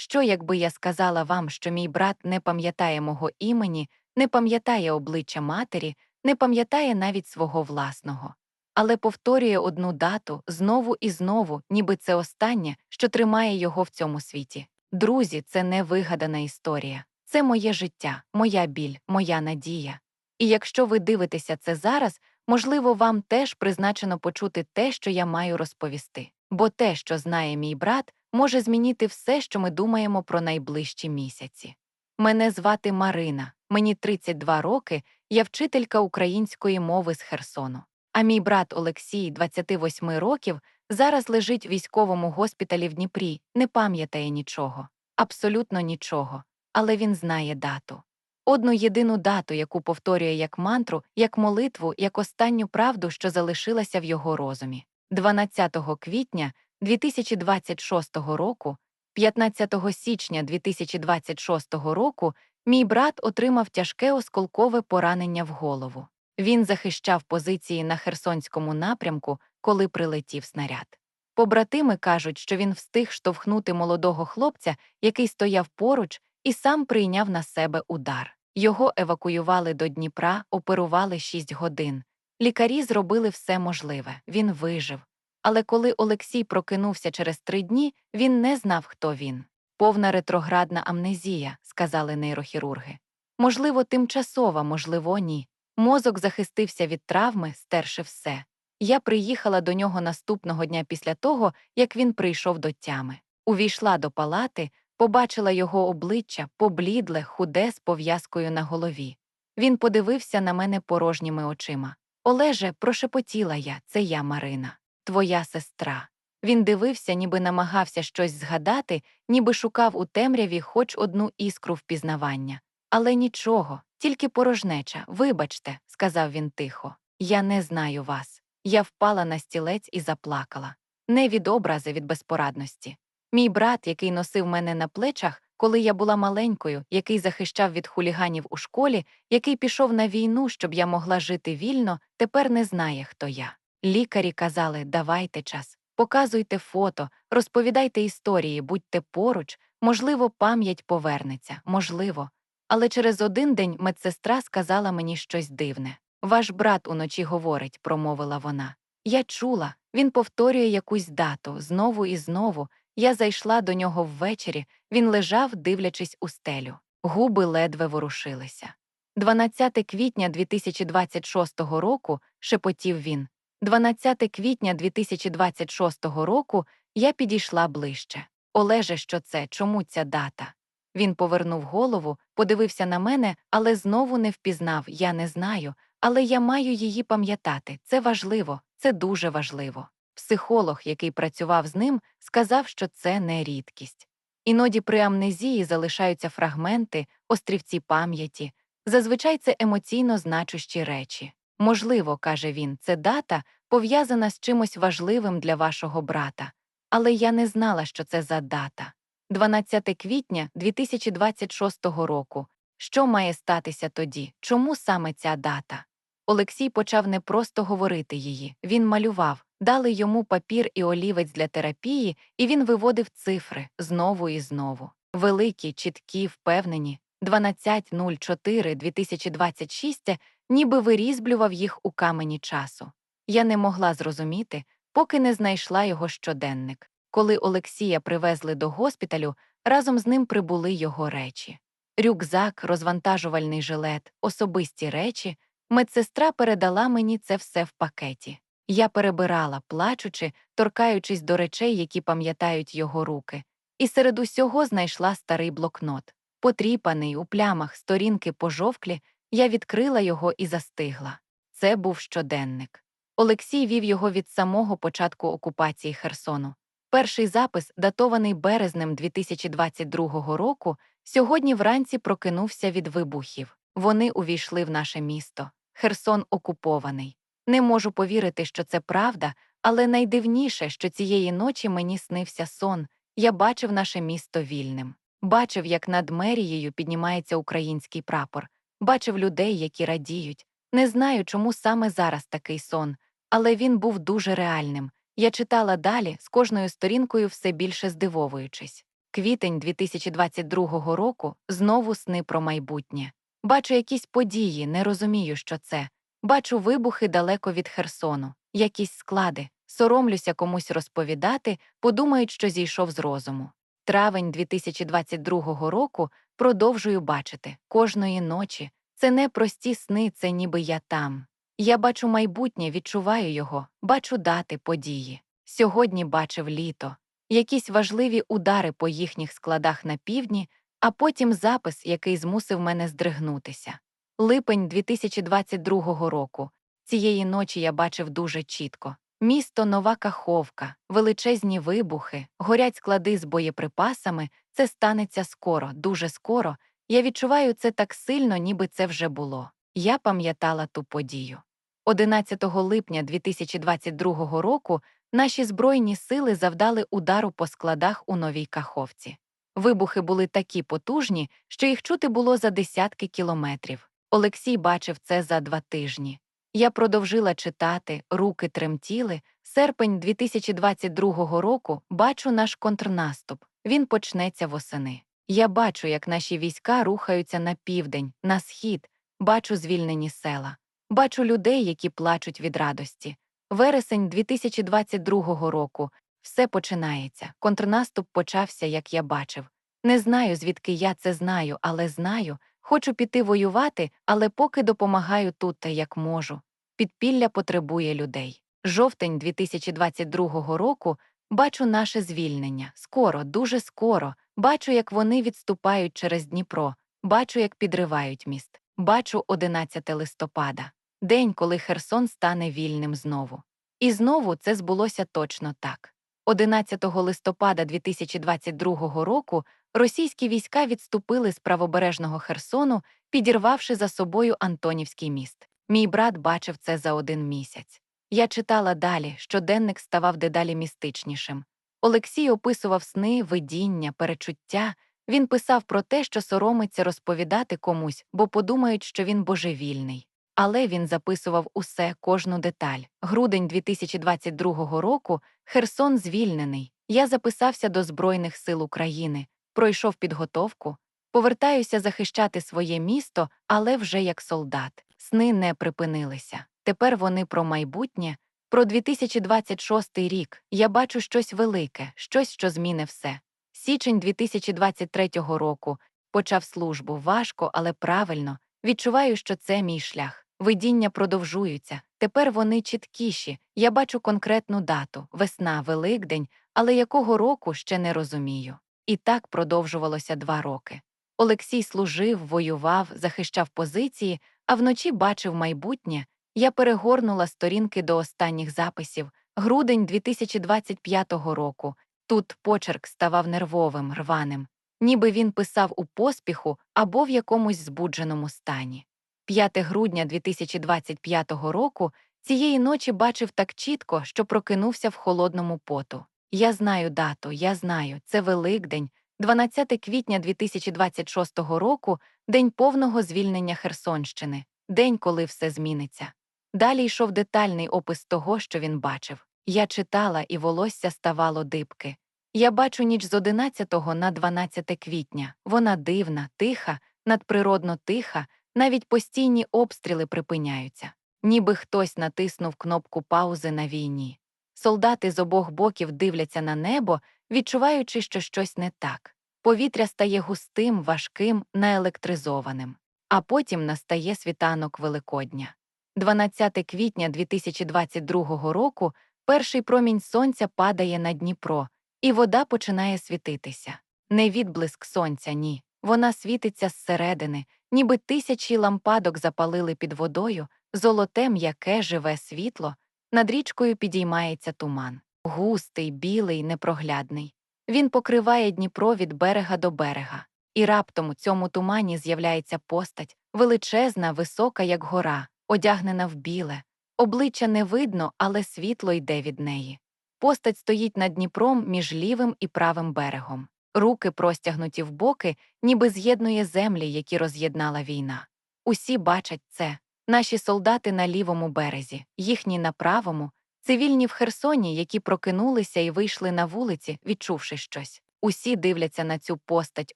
Що, якби я сказала вам, що мій брат не пам'ятає мого імені, не пам'ятає обличчя матері, не пам'ятає навіть свого власного, але повторює одну дату знову і знову, ніби це останнє, що тримає його в цьому світі. Друзі, це не вигадана історія. Це моє життя, моя біль, моя надія. І якщо ви дивитеся це зараз, можливо, вам теж призначено почути те, що я маю розповісти. Бо те, що знає мій брат, може змінити все, що ми думаємо про найближчі місяці. Мене звати Марина, мені 32 роки, я вчителька української мови з Херсону. А мій брат Олексій, 28 років, зараз лежить в військовому госпіталі в Дніпрі, не пам'ятає нічого, абсолютно нічого, але він знає дату. Одну єдину дату, яку повторює як мантру, як молитву, як останню правду, що залишилася в його розумі. 12 квітня 2026 року, 15 січня 2026 року, мій брат отримав тяжке осколкове поранення в голову. Він захищав позиції на Херсонському напрямку, коли прилетів снаряд. Побратими кажуть, що він встиг штовхнути молодого хлопця, який стояв поруч, і сам прийняв на себе удар. Його евакуювали до Дніпра, оперували 6 годин. Лікарі зробили все можливе, він вижив. Але коли Олексій прокинувся через три дні, він не знав, хто він. Повна ретроградна амнезія, сказали нейрохірурги. Можливо, тимчасова, можливо, ні. Мозок захистився від травми, стерши все. Я приїхала до нього наступного дня після того, як він прийшов до тями. Увійшла до палати, побачила його обличчя, поблідле, худе з пов'язкою на голові. Він подивився на мене порожніми очима. Олеже, прошепотіла я, це я, Марина, твоя сестра. Він дивився, ніби намагався щось згадати, ніби шукав у темряві хоч одну іскру впізнавання. Але нічого, тільки порожнеча, вибачте, сказав він тихо. Я не знаю вас. Я впала на стілець і заплакала. Не від образи, від безпорадності. Мій брат, який носив мене на плечах, коли я була маленькою, який захищав від хуліганів у школі, який пішов на війну, щоб я могла жити вільно, тепер не знає, хто я. Лікарі казали давайте час, показуйте фото, розповідайте історії, будьте поруч, можливо, пам'ять повернеться, можливо. Але через один день медсестра сказала мені щось дивне. Ваш брат уночі говорить, промовила вона. Я чула, він повторює якусь дату знову і знову. Я зайшла до нього ввечері, він лежав, дивлячись у стелю. Губи ледве ворушилися. 12 квітня 2026 року, шепотів він. 12 квітня 2026 року я підійшла ближче. Олеже, що це, чому ця дата? Він повернув голову, подивився на мене, але знову не впізнав я не знаю, але я маю її пам'ятати. Це важливо, це дуже важливо. Психолог, який працював з ним, сказав, що це не рідкість. Іноді при амнезії залишаються фрагменти, острівці пам'яті, зазвичай це емоційно значущі речі. Можливо, каже він, це дата пов'язана з чимось важливим для вашого брата, але я не знала, що це за дата. 12 квітня 2026 року. Що має статися тоді? Чому саме ця дата? Олексій почав не просто говорити її, він малював, дали йому папір і олівець для терапії, і він виводив цифри знову і знову. Великі, чіткі, впевнені. 12.04.2026 ніби вирізблював їх у камені часу. Я не могла зрозуміти, поки не знайшла його щоденник. Коли Олексія привезли до госпіталю, разом з ним прибули його речі. Рюкзак, розвантажувальний жилет, особисті речі. Медсестра передала мені це все в пакеті. Я перебирала, плачучи, торкаючись до речей, які пам'ятають його руки, і серед усього знайшла старий блокнот. Потріпаний у плямах сторінки пожовклі, я відкрила його і застигла. Це був щоденник. Олексій вів його від самого початку окупації Херсону. Перший запис, датований березнем 2022 року, сьогодні вранці прокинувся від вибухів. Вони увійшли в наше місто. Херсон окупований. Не можу повірити, що це правда, але найдивніше, що цієї ночі мені снився сон. Я бачив наше місто вільним. Бачив, як над мерією піднімається український прапор, бачив людей, які радіють. Не знаю, чому саме зараз такий сон, але він був дуже реальним. Я читала далі, з кожною сторінкою все більше здивовуючись. Квітень 2022 року знову сни про майбутнє. Бачу якісь події, не розумію, що це. Бачу вибухи далеко від Херсону, якісь склади. Соромлюся комусь розповідати, подумають, що зійшов з розуму. Травень 2022 року продовжую бачити кожної ночі. Це не прості сни, це ніби я там. Я бачу майбутнє, відчуваю його, бачу дати, події. Сьогодні бачив літо, якісь важливі удари по їхніх складах на півдні, а потім запис, який змусив мене здригнутися. Липень 2022 року. Цієї ночі я бачив дуже чітко. Місто Нова Каховка, величезні вибухи, горять склади з боєприпасами. Це станеться скоро, дуже скоро. Я відчуваю це так сильно, ніби це вже було. Я пам'ятала ту подію. 11 липня 2022 року наші збройні сили завдали удару по складах у Новій Каховці. Вибухи були такі потужні, що їх чути було за десятки кілометрів. Олексій бачив це за два тижні. Я продовжила читати, руки тремтіли. Серпень 2022 року бачу наш контрнаступ. Він почнеться восени. Я бачу, як наші війська рухаються на південь, на схід, бачу звільнені села, бачу людей, які плачуть від радості. Вересень 2022 року все починається. Контрнаступ почався, як я бачив. Не знаю, звідки я це знаю, але знаю. Хочу піти воювати, але поки допомагаю тут та як можу. Підпілля потребує людей. Жовтень 2022 року бачу наше звільнення. Скоро, дуже скоро. Бачу, як вони відступають через Дніпро, бачу, як підривають міст. Бачу 11 листопада, день, коли Херсон стане вільним знову. І знову це збулося точно так. 11 листопада 2022 року російські війська відступили з правобережного Херсону, підірвавши за собою Антонівський міст. Мій брат бачив це за один місяць. Я читала далі, щоденник ставав дедалі містичнішим. Олексій описував сни, видіння, перечуття. Він писав про те, що соромиться розповідати комусь, бо подумають, що він божевільний. Але він записував усе, кожну деталь. Грудень 2022 року Херсон звільнений. Я записався до Збройних сил України, пройшов підготовку, повертаюся захищати своє місто, але вже як солдат. Сни не припинилися. Тепер вони про майбутнє, про 2026 рік. Я бачу щось велике, щось, що зміни все. Січень 2023 року почав службу важко, але правильно. Відчуваю, що це мій шлях. Видіння продовжуються. Тепер вони чіткіші. Я бачу конкретну дату весна, Великдень, але якого року ще не розумію. І так продовжувалося два роки. Олексій служив, воював, захищав позиції, а вночі бачив майбутнє. Я перегорнула сторінки до останніх записів. Грудень 2025 року. Тут почерк ставав нервовим, рваним, ніби він писав у поспіху або в якомусь збудженому стані. 5 грудня 2025 року цієї ночі бачив так чітко, що прокинувся в холодному поту. Я знаю дату, я знаю, це Великдень, 12 квітня 2026 року, день повного звільнення Херсонщини, день, коли все зміниться. Далі йшов детальний опис того, що він бачив. Я читала, і волосся ставало дибки. Я бачу ніч з 11 на 12 квітня. Вона дивна, тиха, надприродно тиха, навіть постійні обстріли припиняються, ніби хтось натиснув кнопку паузи на війні. Солдати з обох боків дивляться на небо, відчуваючи, що щось не так. Повітря стає густим, важким, наелектризованим. А потім настає світанок Великодня. 12 квітня 2022 року перший промінь сонця падає на Дніпро, і вода починає світитися. Не відблиск сонця, ні. Вона світиться зсередини, ніби тисячі лампадок запалили під водою, золоте м'яке живе світло, над річкою підіймається туман. Густий, білий, непроглядний. Він покриває Дніпро від берега до берега, і раптом у цьому тумані з'являється постать, величезна, висока, як гора, одягнена в біле. Обличчя не видно, але світло йде від неї. Постать стоїть над Дніпром між лівим і правим берегом. Руки простягнуті в боки, ніби з'єднує землі, які роз'єднала війна. Усі бачать це. Наші солдати на лівому березі, їхні на правому, цивільні в Херсоні, які прокинулися і вийшли на вулиці, відчувши щось. Усі дивляться на цю постать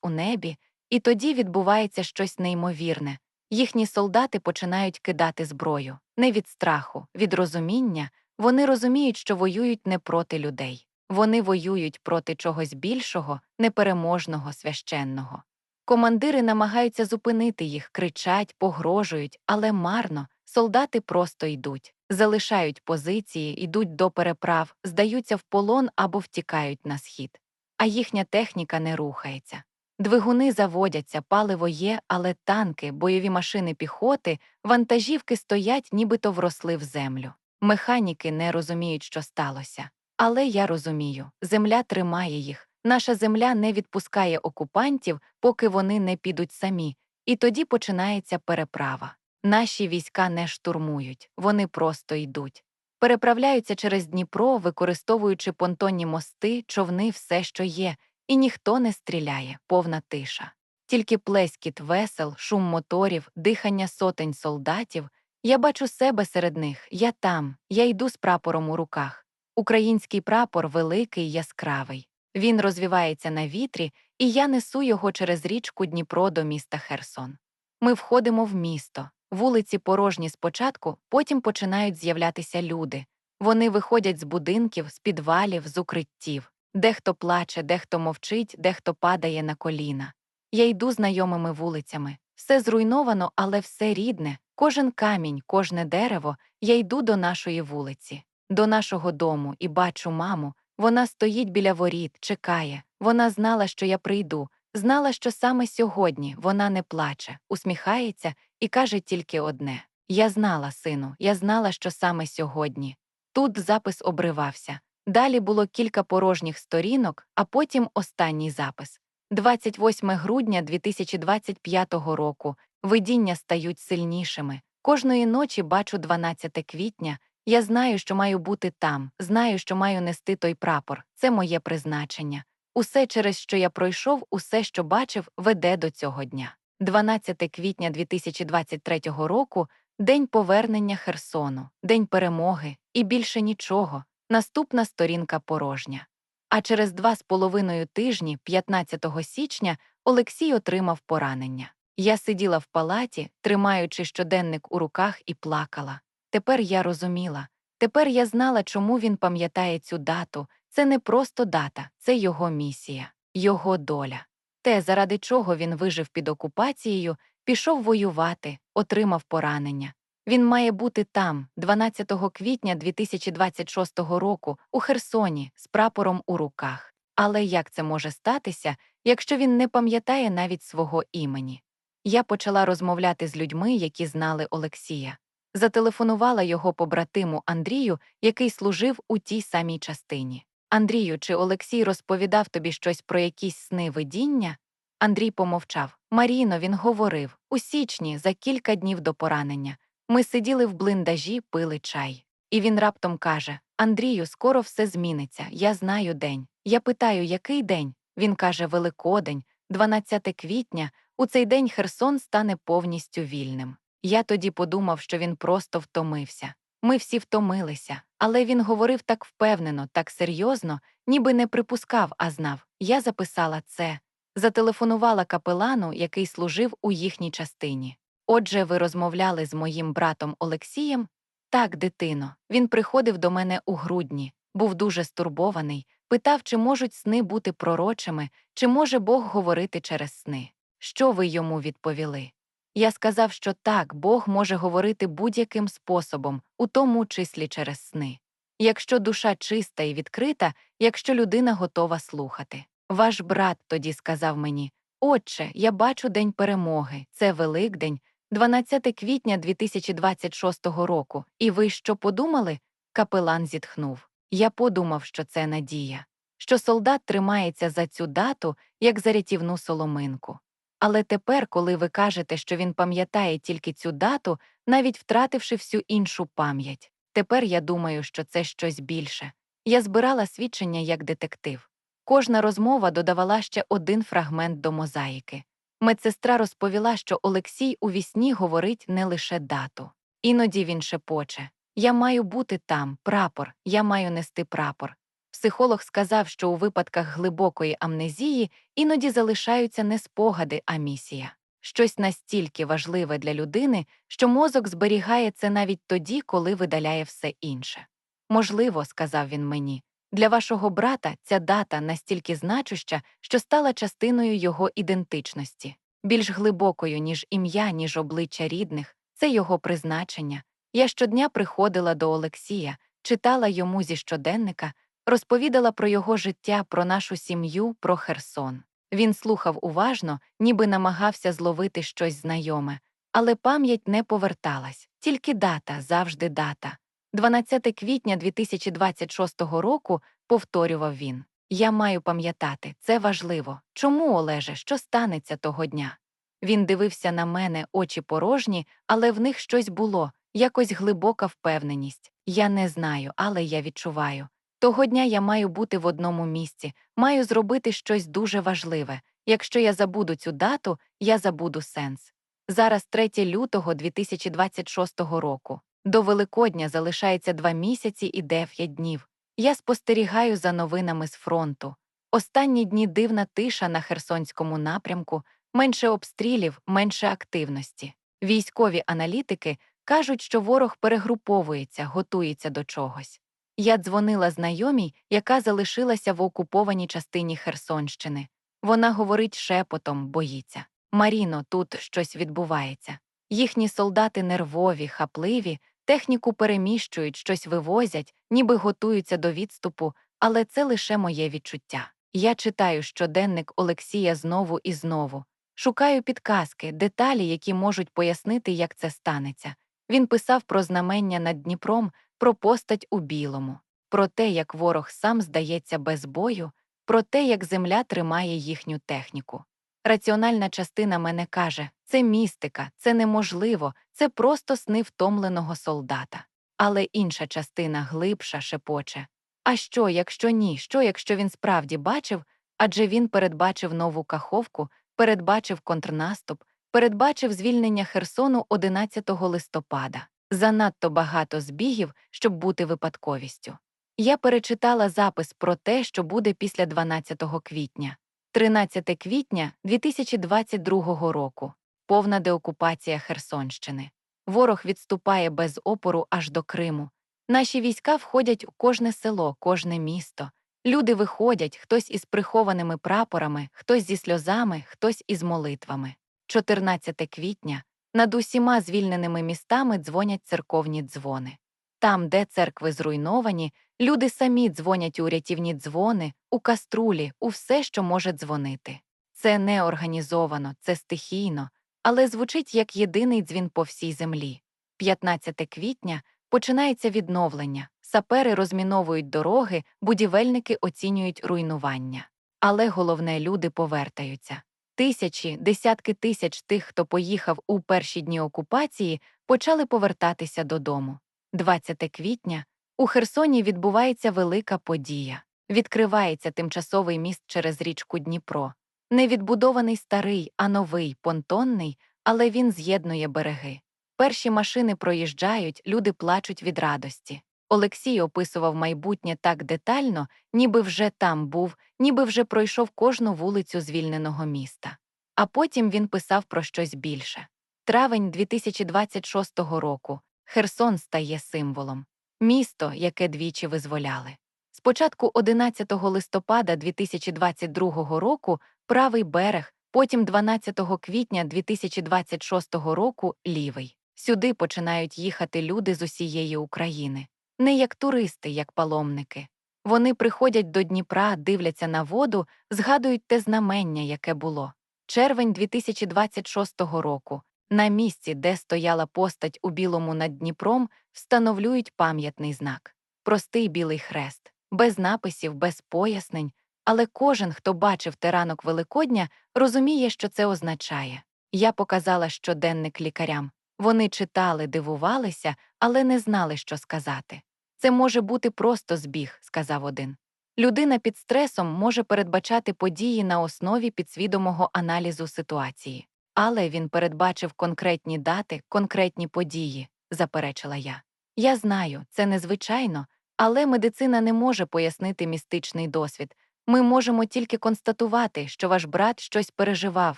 у небі, і тоді відбувається щось неймовірне. Їхні солдати починають кидати зброю не від страху, від розуміння. Вони розуміють, що воюють не проти людей. Вони воюють проти чогось більшого, непереможного, священного. Командири намагаються зупинити їх, кричать, погрожують, але марно, солдати просто йдуть, залишають позиції, йдуть до переправ, здаються в полон або втікають на схід. А їхня техніка не рухається. Двигуни заводяться, паливо є, але танки, бойові машини піхоти, вантажівки стоять, нібито вросли в землю. Механіки не розуміють, що сталося. Але я розумію, земля тримає їх. Наша земля не відпускає окупантів, поки вони не підуть самі, і тоді починається переправа. Наші війська не штурмують, вони просто йдуть. Переправляються через Дніпро, використовуючи понтонні мости, човни, все, що є, і ніхто не стріляє, повна тиша. Тільки плескіт весел, шум моторів, дихання сотень солдатів. Я бачу себе серед них, я там, я йду з прапором у руках. Український прапор великий, яскравий. Він розвівається на вітрі, і я несу його через річку Дніпро до міста Херсон. Ми входимо в місто. Вулиці порожні спочатку, потім починають з'являтися люди. Вони виходять з будинків, з підвалів, з укриттів. Дехто плаче, дехто мовчить, дехто падає на коліна. Я йду знайомими вулицями. Все зруйновано, але все рідне, кожен камінь, кожне дерево. Я йду до нашої вулиці, до нашого дому і бачу маму. Вона стоїть біля воріт, чекає. Вона знала, що я прийду, знала, що саме сьогодні вона не плаче, усміхається і каже тільки одне: Я знала, сину, я знала, що саме сьогодні. Тут запис обривався. Далі було кілька порожніх сторінок, а потім останній запис. 28 грудня 2025 року видіння стають сильнішими. Кожної ночі бачу 12 квітня. Я знаю, що маю бути там, знаю, що маю нести той прапор. Це моє призначення. Усе, через що я пройшов, усе, що бачив, веде до цього дня. 12 квітня 2023 року день повернення Херсону, день перемоги, і більше нічого. Наступна сторінка порожня. А через два з половиною тижні, 15 січня, Олексій отримав поранення. Я сиділа в палаті, тримаючи щоденник у руках, і плакала. Тепер я розуміла. Тепер я знала, чому він пам'ятає цю дату. Це не просто дата, це його місія, його доля. Те, заради чого він вижив під окупацією, пішов воювати, отримав поранення. Він має бути там, 12 квітня 2026 року, у Херсоні, з прапором у руках. Але як це може статися, якщо він не пам'ятає навіть свого імені? Я почала розмовляти з людьми, які знали Олексія. Зателефонувала його побратиму Андрію, який служив у тій самій частині. Андрію, чи Олексій розповідав тобі щось про якісь сни видіння? Андрій помовчав. Маріно, він говорив у січні, за кілька днів до поранення. Ми сиділи в блиндажі, пили чай. І він раптом каже: Андрію, скоро все зміниться. Я знаю день. Я питаю, який день? Він каже: Великодень, 12 квітня. У цей день Херсон стане повністю вільним. Я тоді подумав, що він просто втомився. Ми всі втомилися, але він говорив так впевнено, так серйозно, ніби не припускав, а знав. Я записала це. Зателефонувала капелану, який служив у їхній частині. Отже, ви розмовляли з моїм братом Олексієм? Так, дитино. Він приходив до мене у грудні, був дуже стурбований, питав, чи можуть сни бути пророчими, чи може Бог говорити через сни. Що ви йому відповіли? Я сказав, що так, Бог може говорити будь-яким способом, у тому числі через сни. Якщо душа чиста і відкрита, якщо людина готова слухати. Ваш брат тоді сказав мені: Отче, я бачу День перемоги, це Великдень, 12 квітня 2026 року. І ви що подумали? Капелан зітхнув. Я подумав, що це надія, що солдат тримається за цю дату, як за рятівну соломинку. Але тепер, коли ви кажете, що він пам'ятає тільки цю дату, навіть втративши всю іншу пам'ять, тепер я думаю, що це щось більше. Я збирала свідчення як детектив. Кожна розмова додавала ще один фрагмент до мозаїки. Медсестра розповіла, що Олексій у вісні говорить не лише дату. Іноді він шепоче Я маю бути там, прапор, я маю нести прапор. Психолог сказав, що у випадках глибокої амнезії іноді залишаються не спогади, а місія. Щось настільки важливе для людини, що мозок зберігає це навіть тоді, коли видаляє все інше. Можливо, сказав він мені, для вашого брата ця дата настільки значуща, що стала частиною його ідентичності, більш глибокою, ніж ім'я, ніж обличчя рідних, це його призначення. Я щодня приходила до Олексія, читала йому зі щоденника, розповідала про його життя, про нашу сім'ю, про Херсон. Він слухав уважно, ніби намагався зловити щось знайоме, але пам'ять не поверталась, тільки дата, завжди дата. 12 квітня 2026 року повторював він. Я маю пам'ятати, це важливо. Чому, Олеже, що станеться того дня? Він дивився на мене, очі порожні, але в них щось було, якось глибока впевненість. Я не знаю, але я відчуваю. Того дня я маю бути в одному місці, маю зробити щось дуже важливе. Якщо я забуду цю дату, я забуду сенс. Зараз 3 лютого 2026 року. До Великодня залишається два місяці і дев'ять днів. Я спостерігаю за новинами з фронту. Останні дні дивна тиша на Херсонському напрямку, менше обстрілів, менше активності. Військові аналітики кажуть, що ворог перегруповується, готується до чогось. Я дзвонила знайомій, яка залишилася в окупованій частині Херсонщини. Вона говорить шепотом, боїться. Маріно, тут щось відбувається. Їхні солдати нервові, хапливі, техніку переміщують, щось вивозять, ніби готуються до відступу, але це лише моє відчуття. Я читаю щоденник Олексія знову і знову, шукаю підказки, деталі, які можуть пояснити, як це станеться. Він писав про знамення над Дніпром, про постать у білому, про те, як ворог сам здається без бою, про те, як земля тримає їхню техніку. Раціональна частина мене каже це містика, це неможливо, це просто сни втомленого солдата. Але інша частина глибша шепоче. А що, якщо ні? Що, якщо він справді бачив? Адже він передбачив нову каховку, передбачив контрнаступ, передбачив звільнення Херсону 11 листопада. Занадто багато збігів, щоб бути випадковістю. Я перечитала запис про те, що буде після 12 квітня. 13 квітня 2022 року. Повна деокупація Херсонщини. Ворог відступає без опору аж до Криму. Наші війська входять у кожне село, кожне місто. Люди виходять, хтось із прихованими прапорами, хтось зі сльозами, хтось із молитвами. 14 квітня над усіма звільненими містами дзвонять церковні дзвони. Там, де церкви зруйновані, люди самі дзвонять у рятівні дзвони, у каструлі, у все, що може дзвонити. Це не організовано, це стихійно, але звучить як єдиний дзвін по всій землі. 15 квітня починається відновлення, сапери розміновують дороги, будівельники оцінюють руйнування. Але головне, люди повертаються. Тисячі, десятки тисяч тих, хто поїхав у перші дні окупації, почали повертатися додому. 20 квітня у Херсоні відбувається велика подія. Відкривається тимчасовий міст через річку Дніпро. Не відбудований старий, а новий, понтонний, але він з'єднує береги. Перші машини проїжджають, люди плачуть від радості. Олексій описував майбутнє так детально, ніби вже там був, ніби вже пройшов кожну вулицю звільненого міста. А потім він писав про щось більше. Травень 2026 року Херсон стає символом. Місто, яке двічі визволяли. Спочатку 11 листопада 2022 року правий берег, потім 12 квітня 2026 року лівий. Сюди починають їхати люди з усієї України. Не як туристи, як паломники. Вони приходять до Дніпра, дивляться на воду, згадують те знамення, яке було. Червень 2026 року. На місці, де стояла постать у білому над Дніпром, встановлюють пам'ятний знак простий білий хрест, без написів, без пояснень, але кожен, хто бачив те ранок Великодня, розуміє, що це означає. Я показала щоденник лікарям. Вони читали, дивувалися, але не знали, що сказати. Це може бути просто збіг, сказав один. Людина під стресом може передбачати події на основі підсвідомого аналізу ситуації. Але він передбачив конкретні дати, конкретні події, заперечила я. Я знаю, це незвичайно, Але медицина не може пояснити містичний досвід. Ми можемо тільки констатувати, що ваш брат щось переживав,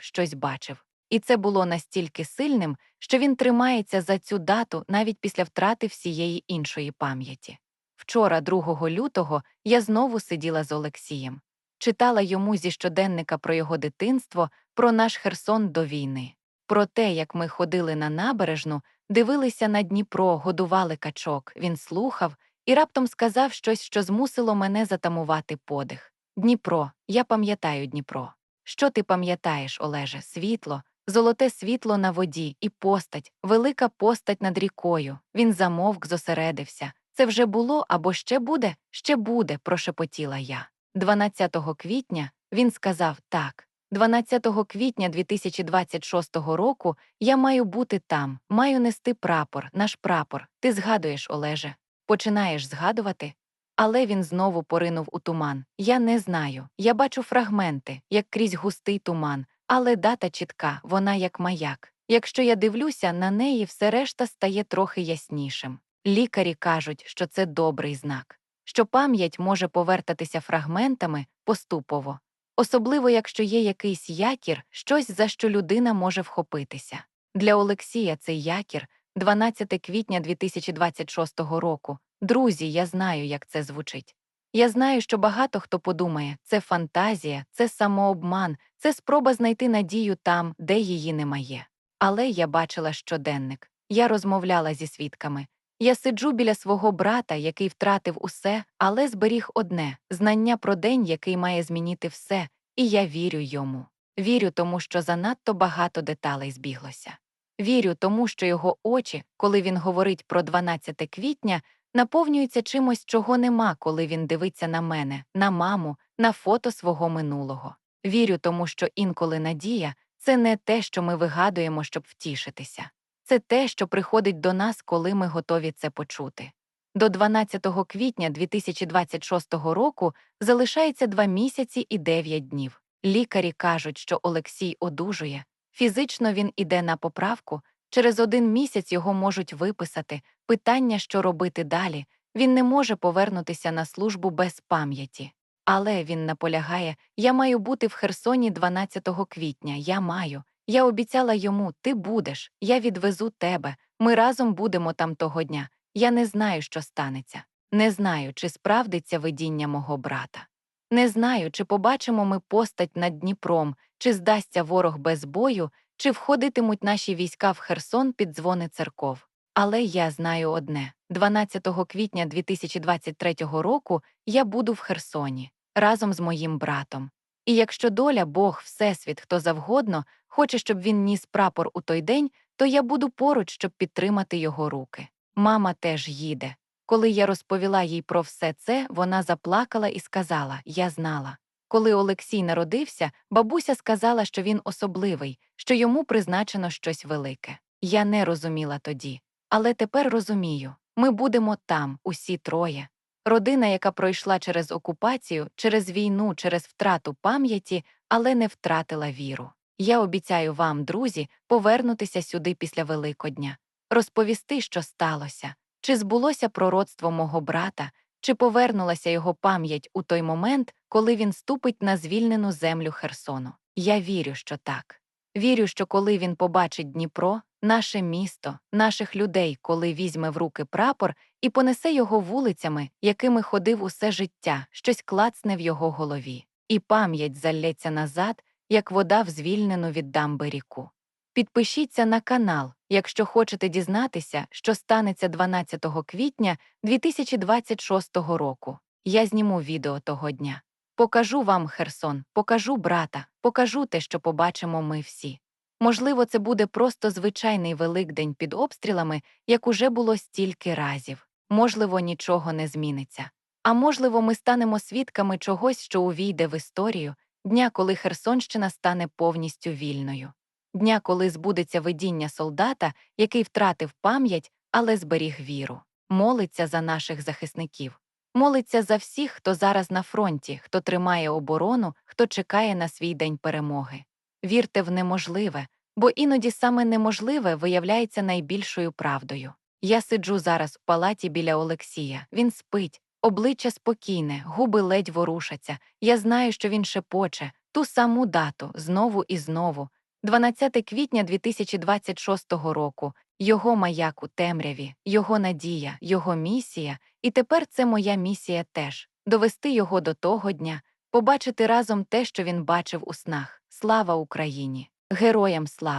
щось бачив. І це було настільки сильним, що він тримається за цю дату навіть після втрати всієї іншої пам'яті. Вчора, 2 лютого, я знову сиділа з Олексієм, читала йому зі щоденника про його дитинство, про наш Херсон до війни, про те, як ми ходили на набережну, дивилися на Дніпро, годували качок. Він слухав і раптом сказав щось, що змусило мене затамувати подих. Дніпро, я пам'ятаю Дніпро. Що ти пам'ятаєш, Олеже? Світло, золоте світло на воді і постать, велика постать над рікою. Він замовк, зосередився. Це вже було або ще буде, ще буде, прошепотіла я. 12 квітня він сказав так. 12 квітня 2026 року я маю бути там, маю нести прапор, наш прапор. Ти згадуєш, Олеже. Починаєш згадувати? Але він знову поринув у туман. Я не знаю. Я бачу фрагменти, як крізь густий туман, але дата чітка, вона як маяк. Якщо я дивлюся на неї, все решта стає трохи яснішим. Лікарі кажуть, що це добрий знак, що пам'ять може повертатися фрагментами поступово, особливо якщо є якийсь якір, щось, за що людина може вхопитися. Для Олексія цей якір 12 квітня 2026 року. Друзі, я знаю, як це звучить. Я знаю, що багато хто подумає, це фантазія, це самообман, це спроба знайти надію там, де її немає. Але я бачила щоденник, я розмовляла зі свідками. Я сиджу біля свого брата, який втратив усе, але зберіг одне знання про день, який має змінити все, і я вірю йому. Вірю тому, що занадто багато деталей збіглося. Вірю тому, що його очі, коли він говорить про 12 квітня, наповнюються чимось, чого нема, коли він дивиться на мене, на маму, на фото свого минулого. Вірю тому, що інколи надія це не те, що ми вигадуємо, щоб втішитися. Це те, що приходить до нас, коли ми готові це почути. До 12 квітня 2026 року залишається два місяці і дев'ять днів. Лікарі кажуть, що Олексій одужує. Фізично він іде на поправку, через один місяць його можуть виписати. Питання, що робити далі, він не може повернутися на службу без пам'яті. Але він наполягає: я маю бути в Херсоні 12 квітня, я маю. Я обіцяла йому, ти будеш, я відвезу тебе, ми разом будемо там того дня. Я не знаю, що станеться. Не знаю, чи справдиться видіння мого брата. Не знаю, чи побачимо ми постать над Дніпром, чи здасться ворог без бою, чи входитимуть наші війська в Херсон під дзвони церков. Але я знаю одне: 12 квітня 2023 року я буду в Херсоні разом з моїм братом. І якщо доля, Бог, Всесвіт, хто завгодно, хоче, щоб він ніс прапор у той день, то я буду поруч, щоб підтримати його руки. Мама теж їде. Коли я розповіла їй про все це, вона заплакала і сказала: Я знала. Коли Олексій народився, бабуся сказала, що він особливий, що йому призначено щось велике. Я не розуміла тоді. Але тепер розумію ми будемо там, усі троє. Родина, яка пройшла через окупацію, через війну, через втрату пам'яті, але не втратила віру. Я обіцяю вам, друзі, повернутися сюди після Великодня, розповісти, що сталося, чи збулося пророцтво мого брата, чи повернулася його пам'ять у той момент, коли він ступить на звільнену землю Херсону. Я вірю, що так. Вірю, що коли він побачить Дніпро, наше місто, наших людей, коли візьме в руки прапор і понесе його вулицями, якими ходив усе життя, щось клацне в його голові, і пам'ять залється назад, як вода в звільнену від дамби ріку. Підпишіться на канал, якщо хочете дізнатися, що станеться 12 квітня 2026 року. Я зніму відео того дня. Покажу вам Херсон, покажу брата, покажу те, що побачимо ми всі. Можливо, це буде просто звичайний Великдень під обстрілами, як уже було стільки разів. Можливо, нічого не зміниться. А можливо, ми станемо свідками чогось, що увійде в історію, дня, коли Херсонщина стане повністю вільною, дня, коли збудеться видіння солдата, який втратив пам'ять, але зберіг віру, молиться за наших захисників, молиться за всіх, хто зараз на фронті, хто тримає оборону, хто чекає на свій день перемоги. Вірте в неможливе, бо іноді саме неможливе виявляється найбільшою правдою. Я сиджу зараз в палаті біля Олексія, він спить, Обличчя спокійне, губи ледь ворушаться. Я знаю, що він шепоче, ту саму дату, знову і знову. 12 квітня 2026 року. Його маяк у темряві, його надія, його місія, і тепер це моя місія теж довести його до того дня, побачити разом те, що він бачив у снах. Слава Україні! Героям слава!